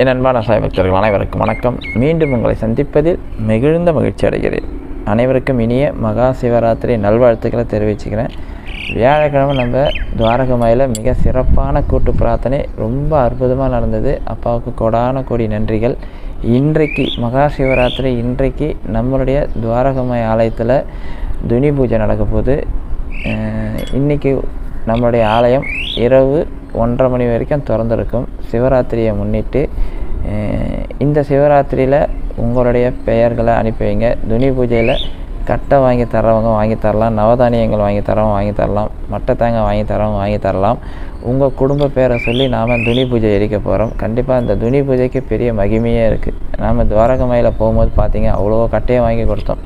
என் அன்பான சாய் பக்தர்கள் அனைவருக்கும் வணக்கம். மீண்டும் உங்களை சந்திப்பதில் மிகுந்த மகிழ்ச்சி அடைகிறேன். அனைவருக்கும் இனிய மகா சிவராத்திரி நல்வாழ்த்துக்களை தெரிவிச்சுக்கிறேன். வியாழக்கிழமை நம்ம துவாரகமாயில் மிக சிறப்பான கூட்டு பிரார்த்தனை ரொம்ப அற்புதமாக நடந்தது. அப்பாவுக்கு கொடான கோடி நன்றிகள். இன்றைக்கு மகா சிவராத்திரி இன்றைக்கு நம்மளுடைய துவாரகமாய் ஆலயத்தில் துனி பூஜை நடக்க போகுது. இன்னைக்கு நம்மளுடைய ஆலயம் இரவு ஒன்றரை மணி வரைக்கும் திறந்திருக்கும். சிவராத்திரியை முன்னிட்டு இந்த சிவராத்திரியில் உங்களுடைய பெயர்களை அனுப்பி வைங்க துணி பூஜையில் கட்டை வாங்கி தர்றவங்க வாங்கி தரலாம். நவதானியங்கள் வாங்கி தரவங்க வாங்கி தரலாம். மட்டை தேங்காய் வாங்கி தரவங்க வாங்கி தரலாம். உங்கள் குடும்ப பேரை சொல்லி நாம் துனி பூஜை எரிக்க போகிறோம் கண்டிப்பாக அந்த துணி பூஜைக்கு பெரிய மகிமையே இருக்குது நாம் துவாரகமையில் போகும்போது பார்த்தீங்க அவ்வளோ கட்டையை வாங்கி கொடுத்தோம்.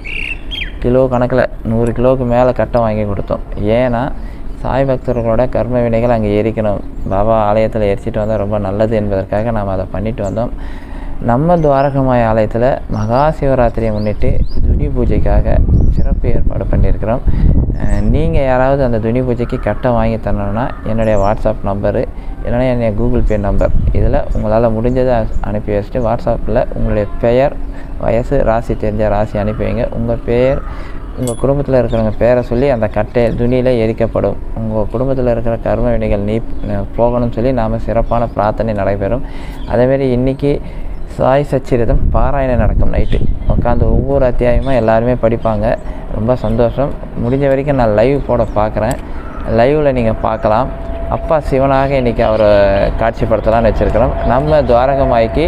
கிலோ கணக்கில் நூறு கிலோவுக்கு மேலே கட்டை வாங்கி கொடுத்தோம். ஏன்னா சாய் பக்தர்களோட கர்ம வினைகள் அங்கே எரிக்கணும் பாபா ஆலயத்தில் எரிச்சிட்டு வந்தால் ரொம்ப நல்லது என்பதற்காக நாம் அதை பண்ணிட்டு வந்தோம். நம்ம துவாரகமாய் ஆலயத்தில் மகா சிவராத்திரியை முன்னிட்டு துனி பூஜைக்காக சிறப்பு ஏற்பாடு பண்ணியிருக்கிறோம். நீங்கள் யாராவது அந்த துணி பூஜைக்கு கட்டை வாங்கி தரணும்னா என்னுடைய வாட்ஸ்அப் நம்பரு இல்லைன்னா என்னுடைய கூகுள் பே நம்பர். இதில் உங்களால் முடிஞ்சதை அனுப்பி வச்சுட்டு வாட்ஸ்அப்பில் உங்களுடைய பெயர் வயசு ராசி தெரிஞ்ச ராசி அனுப்பி வைங்க. உங்கள் பெயர் உங்கள் குடும்பத்தில் இருக்கிறவங்க பேரை சொல்லி அந்த கட்டை துணியில் எரிக்கப்படும். உங்கள் குடும்பத்தில் இருக்கிற கர்ம வினைகள் நீ போகணும்னு சொல்லி நாம் சிறப்பான பிரார்த்தனை நடைபெறும். அதேமாரி இன்றைக்கி சாய் சச்சரிதம் பாராயணம் நடக்கும் நைட்டு. உட்காந்து ஒவ்வொரு அத்தியாயமாக எல்லாருமே படிப்பாங்க. ரொம்ப சந்தோஷம். முடிஞ்ச வரைக்கும் நான் லைவ் போட பார்க்குறேன் லைவில் நீங்கள் பார்க்கலாம் அப்பா சிவனாக இன்றைக்கி அவரை காட்சிப்படுத்தலாம்னு வச்சுருக்கிறோம். நம்ம துவாரகமாய்க்கு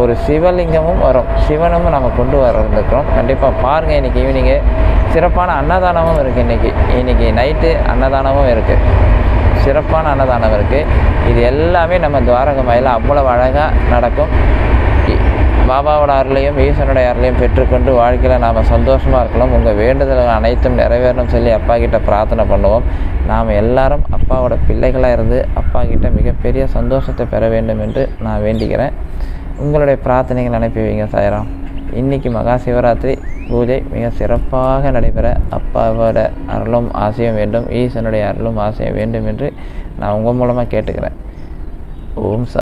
ஒரு சிவலிங்கமும் வரும். சிவனும் நம்ம கொண்டு வரந்துக்கிறோம் கண்டிப்பாக பாருங்கள் இன்றைக்கி ஈவினிங்கு சிறப்பான அன்னதானமும் இருக்குது இன்றைக்கி இன்றைக்கி நைட்டு அன்னதானமும் இருக்குது சிறப்பான அன்னதானம் இருக்குது இது எல்லாமே நம்ம துவாரகமாயில் அவ்வளவு அழகாக நடக்கும். பாபாவோட அருளையும் ஈஸ்வரனுடைய அருளையும் பெற்றுக்கொண்டு வாழ்க்கையில் நாம் சந்தோஷமாக இருக்கலாம் உங்கள் வேண்டுதல்கள் அனைத்தும் நிறைவேறணும் சொல்லி அப்பா கிட்ட பிரார்த்தனை பண்ணுவோம். நாம் எல்லாரும் அப்பாவோட பிள்ளைகளாக இருந்து அப்பா கிட்ட மிகப்பெரிய சந்தோஷத்தை பெற வேண்டும் என்று நான் வேண்டிக்கிறேன். உங்களுடைய பிரார்த்தனைகள் அனுப்பி வைங்க சாயராம். இன்றைக்கி மகா சிவராத்திரி. பூஜை மிக சிறப்பாக நடைபெற அப்பாவோட அருளும் ஆசையும் வேண்டும் ஈசனுடைய அருளும் ஆசையும் வேண்டும் என்று நான் உங்கள் மூலமாக கேட்டுக்கிறேன். ஓம் சா